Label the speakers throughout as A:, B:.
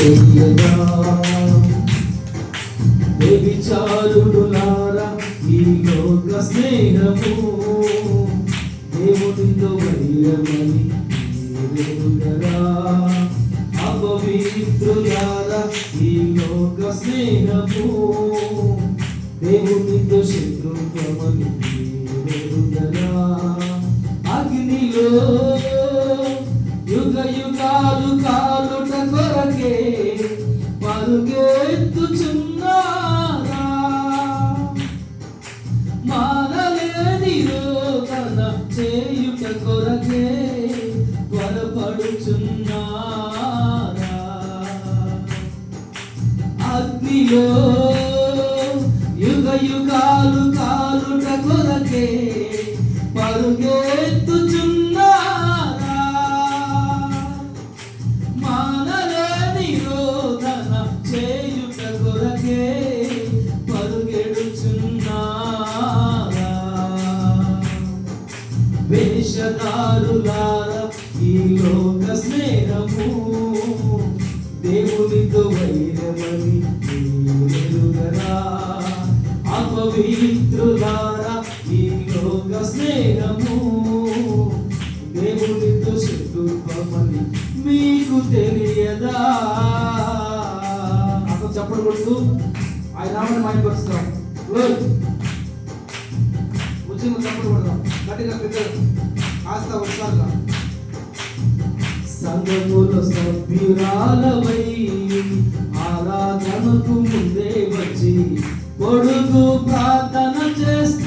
A: తెలియదా వ్యభిచారుడులారా ఈ లోక స్నేహము? దేవునితో వైరమని మీరెరుగరా అపవిత్రులారా ఈ లోక స్నేహము? దేవునితో శత్రుత్వమని మీరెరుగరా అగ్నిలో అగ్నిలో అపవిత్రులార ఈ లోక స్నేహము. దేవునితో శత్రుత్వమని మీకు తెలియదా? అక్కడ చప్పుడు కొడుతూ ఆయన నామని మాయపరుస్తాం ఉద్యమ చప్పుడు కొడదాం. గట్టిగా పెద్దలు కాస్త ఉత్సాహంగా సంఘముల సభ్యురాలవై ఆరాధనకు ముందే వచ్చి కొడుకు ప్రార్థన చేస్తూ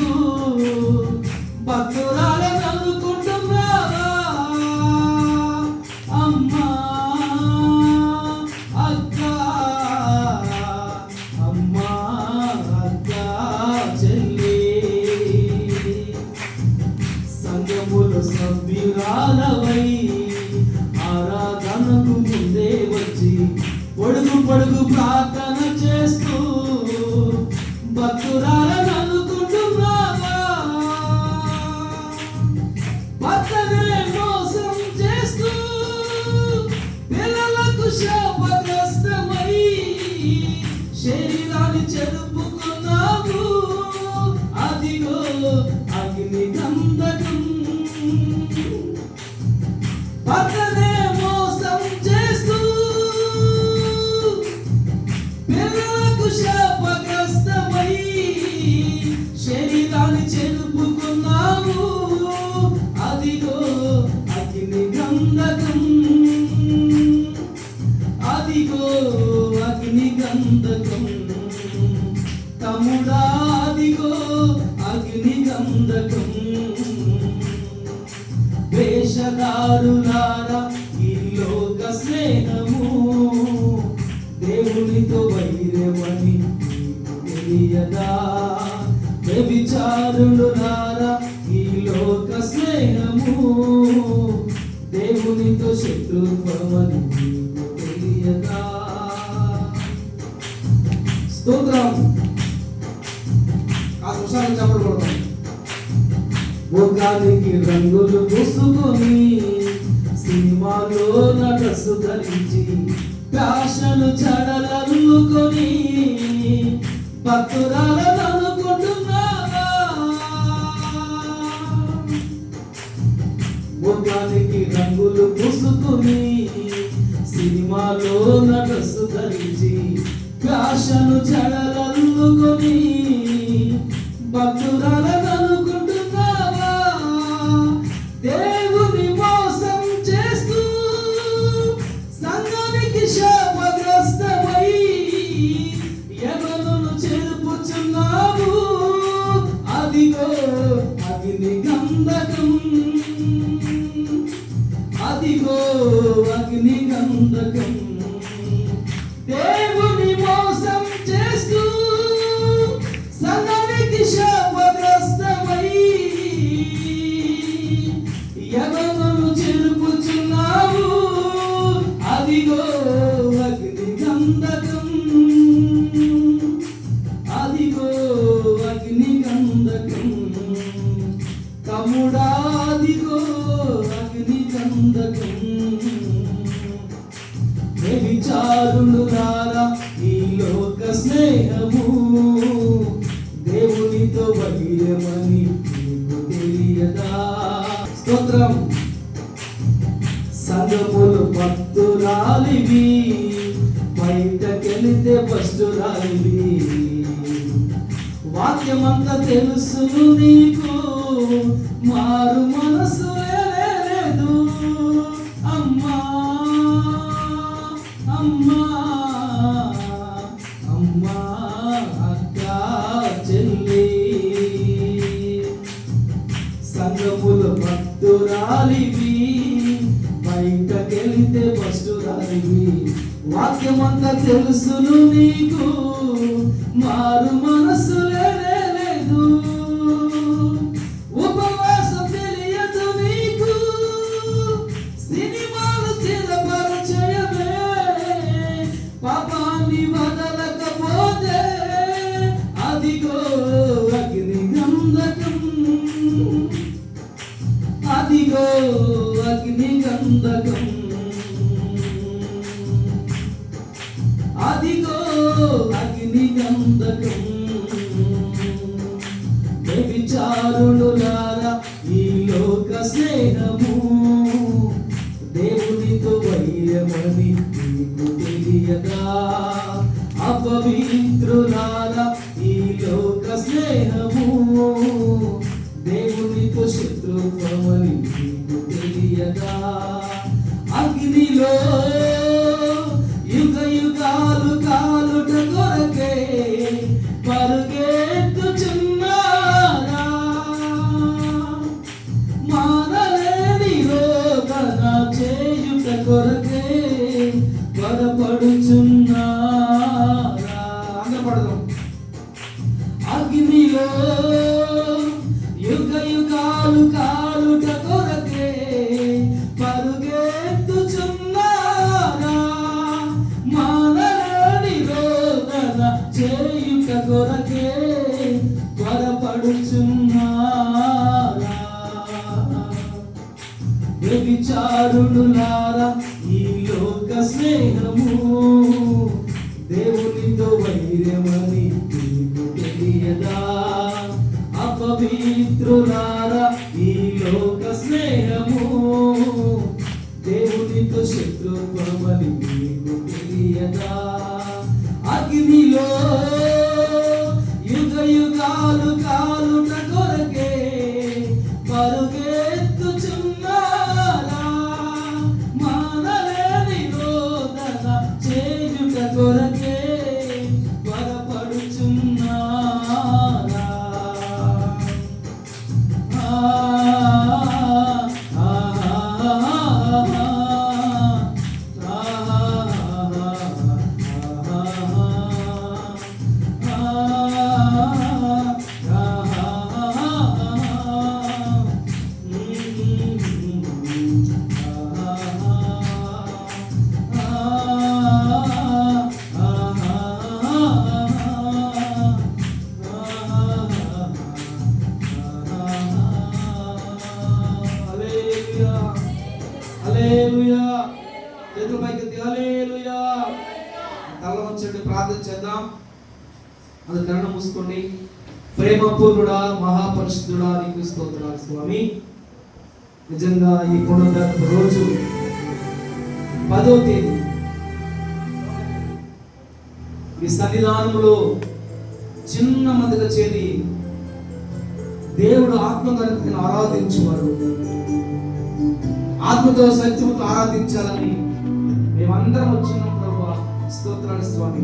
A: గంధకం తముడా అగ్ని గంధకం వేషధారులారా ఈ లోక స్నేహము. దేవునితో వైరమని తెలియదా? వ్యభిచారులులారా ఈ లోక స్నేహము. దేవునితో శత్రుత్వమని తెలియదా? ముఖానికి రంగులు పూసుకొని సినిమాలో నటసు ధరించి ప్యాషను చడలల్లుకొని భక్తురాలను అనుకుంటున్నావా? ముఖానికి రంగులు పూసుకొని సినిమాలో నటసు ధరించి ప్యాషను చడలల్లుకొని భక్తురాలను అదిగో అగ్ని గంధకం వ్యభిచారులురారా ఈ లోక స్నేహము. దేవునితో వైరమని నీకు తెలియదా? స్తోత్రం. సంగములు భక్తురాలివి బయటకెళితే బస్టురాలివి వాక్యమంతా తెలుసును నీకు మారు రాలివి బయటకెళ్తే భక్తురాలివి వాక్యమంతా తెలుసును నీకు మారు మన అగ్ని గంధకం అదిగో అగ్ని గంధకం వ్యభిచారులులారా ఈ లోక స్నేహము. దేవునితో వైరమని నీకు తెలియదా? అపవిత్రులారా కొరకే త్వరపడుచున్నారా వ్యభిచారులారా ఈ లోక స్నేహము? దేవునితో వైరమని నీకు తెలియదా? అపవిత్రులారా ఈ లోక స్నేహము? దేవునితో శత్రుత్వమని మీకు తెలియదా? అగ్నిలో యుగ యుగాలు కాలుట హల్లెలూయా. చేతుల పైకి హల్లెలూయా. తల ప్రార్థన చేద్దాం. అది కరణ మూసుకోండి. ప్రేమపూర్ణుడా మహాపరిశుద్ధుడా నీకు స్తోత్రాలు స్వామి. నిజంగా ఈ పునరుద్ధరణ రోజు పదో తేదీ. ఈ సన్నిధానంలో చిన్న మందిగా చేరి దేవుడు ఆత్మగణితను ఆరాధించేవారు. ఆత్మతో సత్యముతో ఆరాధించాలని మేమందరం వచ్చినాం ప్రభా. స్తోత్రాలు స్వామి.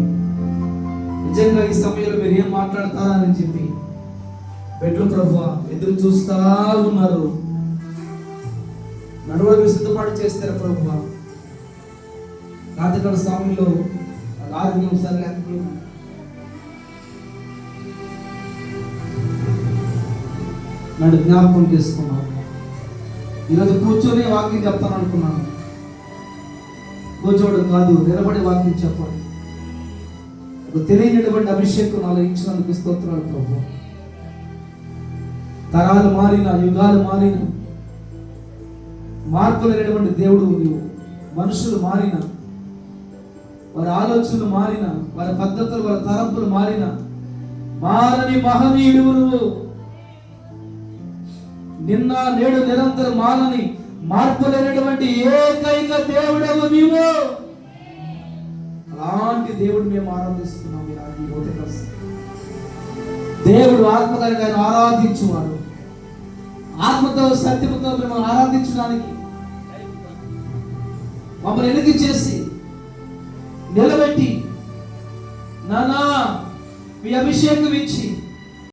A: నిజంగా ఈ సమయంలో మీరు ఏం మాట్లాడతారని చెప్పి బెడ్లు ప్రభు ఎదురు చూస్తా ఉన్నారు. నడవడికి సిద్ధపాటు చేస్తారు ప్రభు. రాత్రికాల స్వామిలో ఆరు నిమిషాలు లేకపోతే నన్ను జ్ఞాపకం చేసుకున్నాను ఈరోజు కూర్చొని వాక్యం చెప్తాను అనుకున్నాను. కూర్చోవడం కాదు నిలబడి వాక్యం చెప్పాలి ఒక తెలియనటువంటి అభిషేకం నాలో ఇచ్చినందుకు స్తోత్రాలు ప్రభు. తరాలు మారిన యుగాలు మారిన మార్పు లేనటువంటి దేవుడు నీవు. మనుషులు మారిన వారి ఆలోచనలు మారిన వారి పద్ధతులు వారి తరంపులు మారిన మారని మహనీయుడు నువ్వు. నిన్న నేడు నిరంతరం మానని మార్పు లేనటువంటి ఏకైక దేవుడవు నీవు. అలాంటి దేవుడు మేము ఆరాధిస్తున్నాం ఈ రోజు దేవుడు ఆత్మగారిగా ఆరాధించువాడు. ఆత్మతో సత్యముతో మేము ఆరాధించడానికి మమ్మల్ని ఎన్నిక చేసి నిలబెట్టి నానా మీ అభిషేకం ఇచ్చి